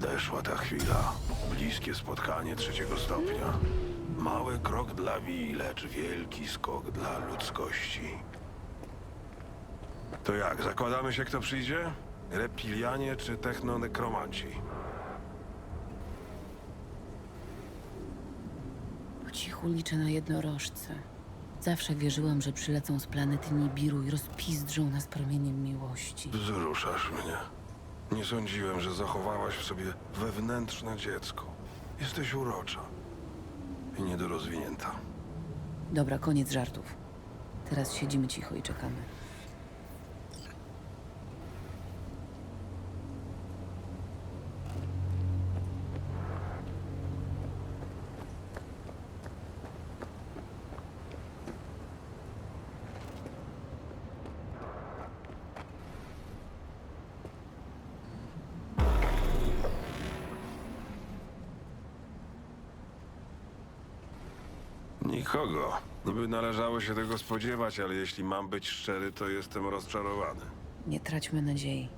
Nadeszła ta chwila. Bliskie spotkanie trzeciego stopnia. Mały krok dla Wi, lecz wielki skok dla ludzkości. To jak, zakładamy się kto przyjdzie? Reptilianie czy technonekromanci? Po cichu liczę na jednorożce. Zawsze wierzyłam, że przylecą z planety Nibiru i rozpizdrzą nas promieniem miłości. Wzruszasz mnie. Nie sądziłem, że zachowałaś w sobie wewnętrzne dziecko. Jesteś urocza i niedorozwinięta. Dobra, koniec żartów. Teraz siedzimy cicho i czekamy. Nikogo. Niby należało się tego spodziewać, ale jeśli mam być szczery, to jestem rozczarowany. Nie traćmy nadziei.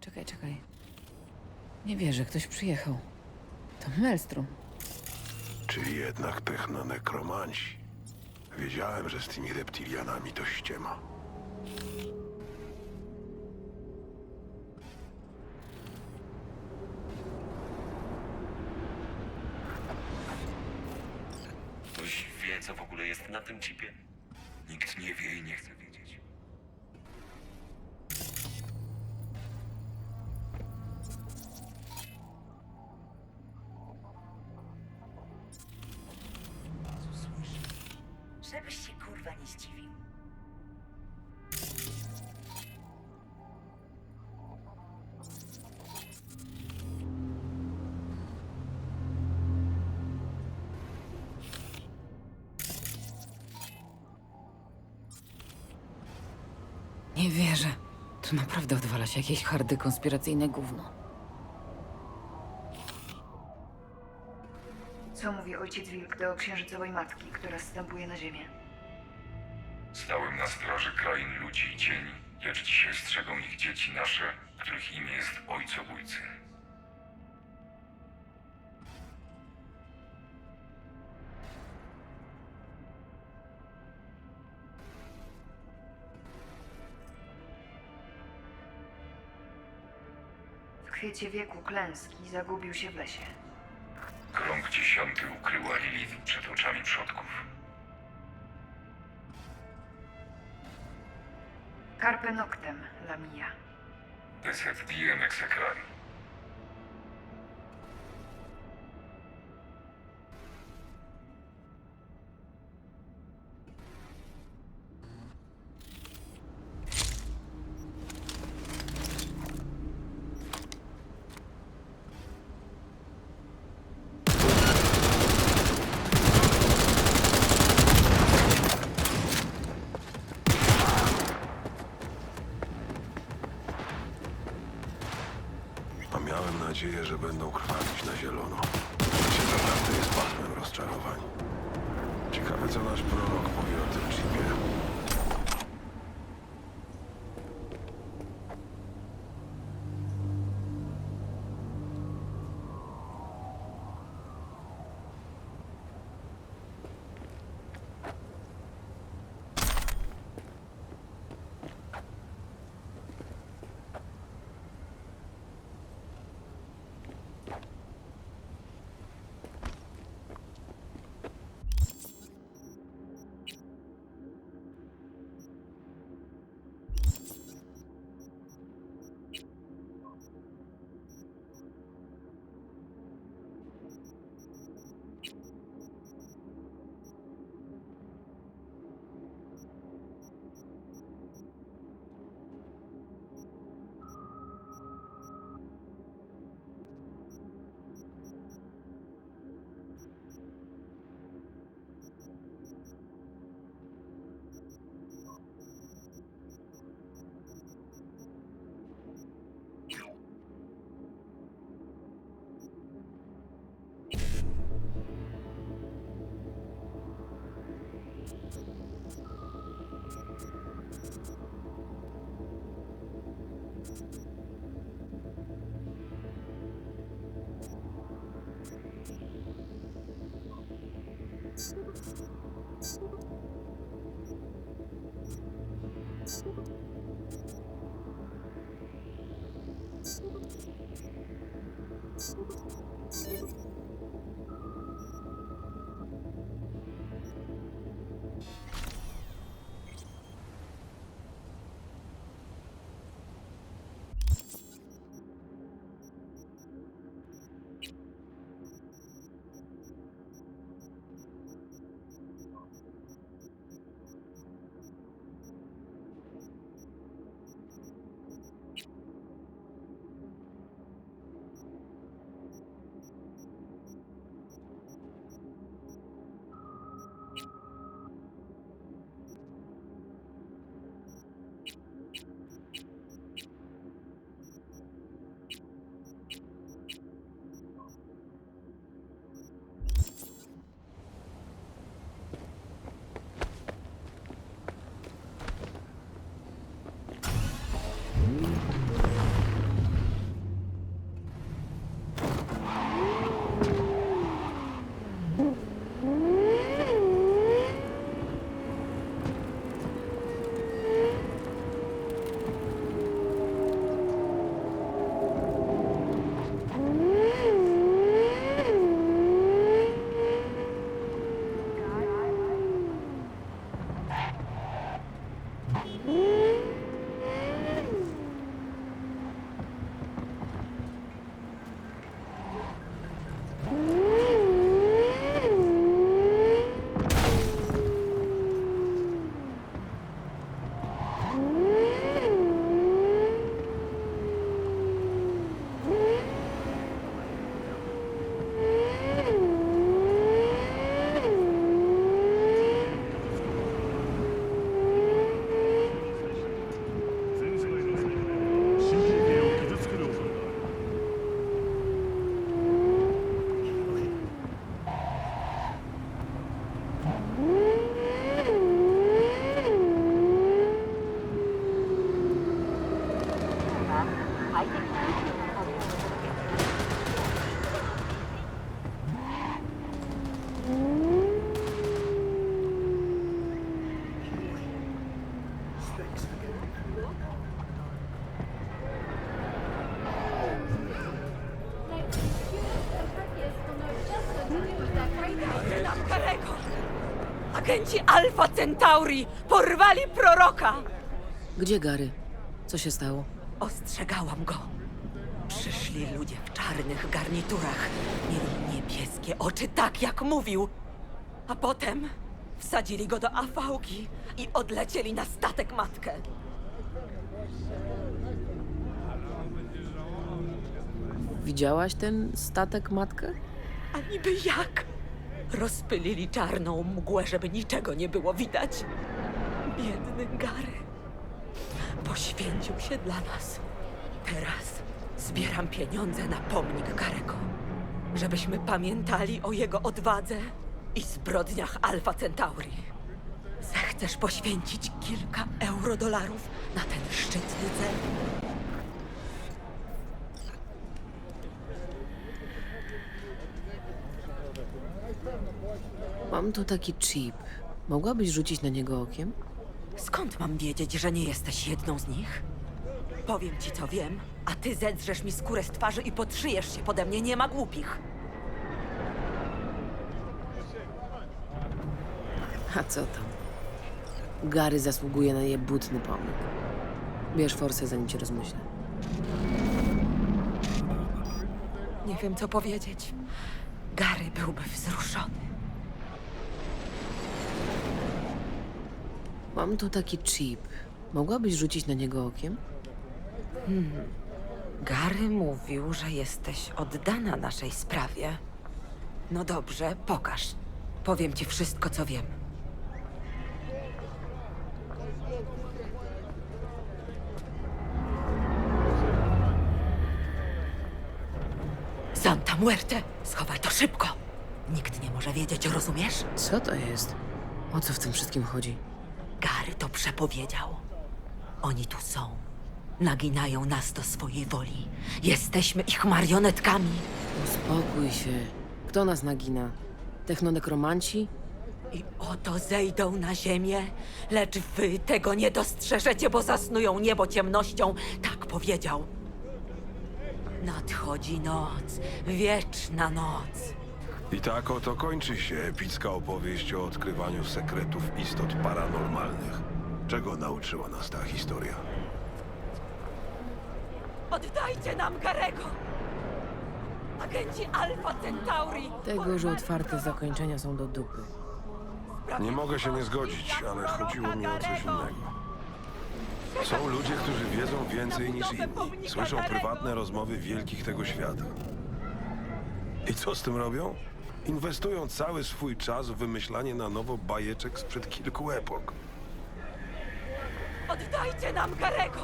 Czekaj, czekaj. Nie wierzę, ktoś przyjechał. To Maelstrom. Czyli jednak technonekromanci. Wiedziałem, że z tymi reptilianami to ściema. Ktoś wie, co w ogóle jest na tym chipie? Nikt nie wie i nie chce wiedzieć. Żebyś się kurwa nie zdziwił. Nie wierzę. To naprawdę odwala się jakieś hardy konspiracyjne gówno. Co mówi ojciec Wilk do księżycowej matki, która zstępuje na ziemię? Stałem na straży krain ludzi i cieni, lecz dzisiaj strzegą ich dzieci nasze, których imię jest ojcobójcy. W kwiecie wieku klęski zagubił się w lesie. Dziesiąty ukryła Lilith przed oczami przodków. Carpe noctem, Lamia. Deset diem execrari. Że będą krwawić na zielono. Thank you. Agenci Alfa Centauri porwali proroka! Gdzie Gary? Co się stało? Ostrzegałam go. Przyszli ludzie w czarnych garniturach. Mieli niebieskie oczy, tak jak mówił. A potem wsadzili go do afałki i odlecieli na statek matkę. Widziałaś ten statek matkę? A niby jak? Rozpylili czarną mgłę, żeby niczego nie było widać. Biedny Gary. Poświęcił się dla nas. Teraz zbieram pieniądze na pomnik Garego. Żebyśmy pamiętali o jego odwadze i zbrodniach Alfa Centauri. Zechcesz poświęcić kilka eurodolarów na ten szczytny cel? Mam tu taki chip. Mogłabyś rzucić na niego okiem? Skąd mam wiedzieć, że nie jesteś jedną z nich? Powiem ci, co wiem, a ty zedrzesz mi skórę z twarzy i podszyjesz się pode mnie. Nie ma głupich. A co tam? Gary zasługuje na jebutny pomnik. Bierz forsę, zanim cię rozmyślę. Nie wiem, co powiedzieć. Gary byłby wzruszony. Mam tu taki chip. Mogłabyś rzucić na niego okiem? Gary mówił, że jesteś oddana naszej sprawie. No dobrze, pokaż. Powiem ci wszystko, co wiem. Santa Muerte! Schowaj to szybko! Nikt nie może wiedzieć, rozumiesz? Co to jest? O co w tym wszystkim chodzi? Gary to przepowiedział. Oni tu są. Naginają nas do swojej woli. Jesteśmy ich marionetkami. Uspokój się. Kto nas nagina? Technonekromanci? I oto zejdą na ziemię, lecz wy tego nie dostrzeżecie, bo zasnują niebo ciemnością, tak powiedział. Nadchodzi noc, wieczna noc. I tak oto kończy się epicka opowieść o odkrywaniu sekretów istot paranormalnych. Czego nauczyła nas ta historia? Oddajcie nam Garego! Agenci Alpha Centauri! Tego, że otwarte zakończenia są do dupy. Nie mogę się nie zgodzić, ale chodziło mi o coś innego. Są ludzie, którzy wiedzą więcej niż inni. Słyszą prywatne rozmowy wielkich tego świata. I co z tym robią? Inwestują cały swój czas w wymyślanie na nowo bajeczek sprzed kilku epok. Oddajcie nam Garego!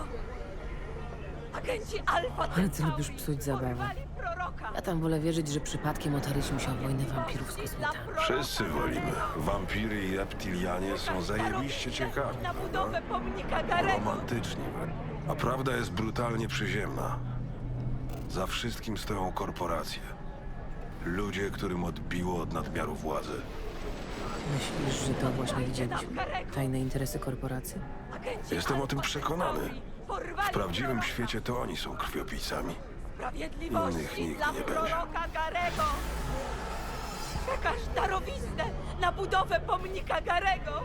Agenci Alpha Ale ty lubisz psuć zabawę. proroka. Ja tam wolę wierzyć, że przypadkiem otaliśmy się o wojnę wampirów z kosmitami. Wszyscy wolimy. Wampiry i reptilianie są zajebiście ciekawi. Na prawda? budowę pomnika Garego! Romantyczni. A prawda jest brutalnie przyziemna. Za wszystkim stoją korporacje. Ludzie, którym odbiło od nadmiaru władzy. Myślisz, że to właśnie widzieliśmy? Tajne interesy korporacji? Jestem o tym przekonany. W prawdziwym świecie to oni są krwiopijcami. Sprawiedliwości Innych nigdy dla nie będzie. proroka Garego! Przekaż darowiznę na budowę pomnika Garego!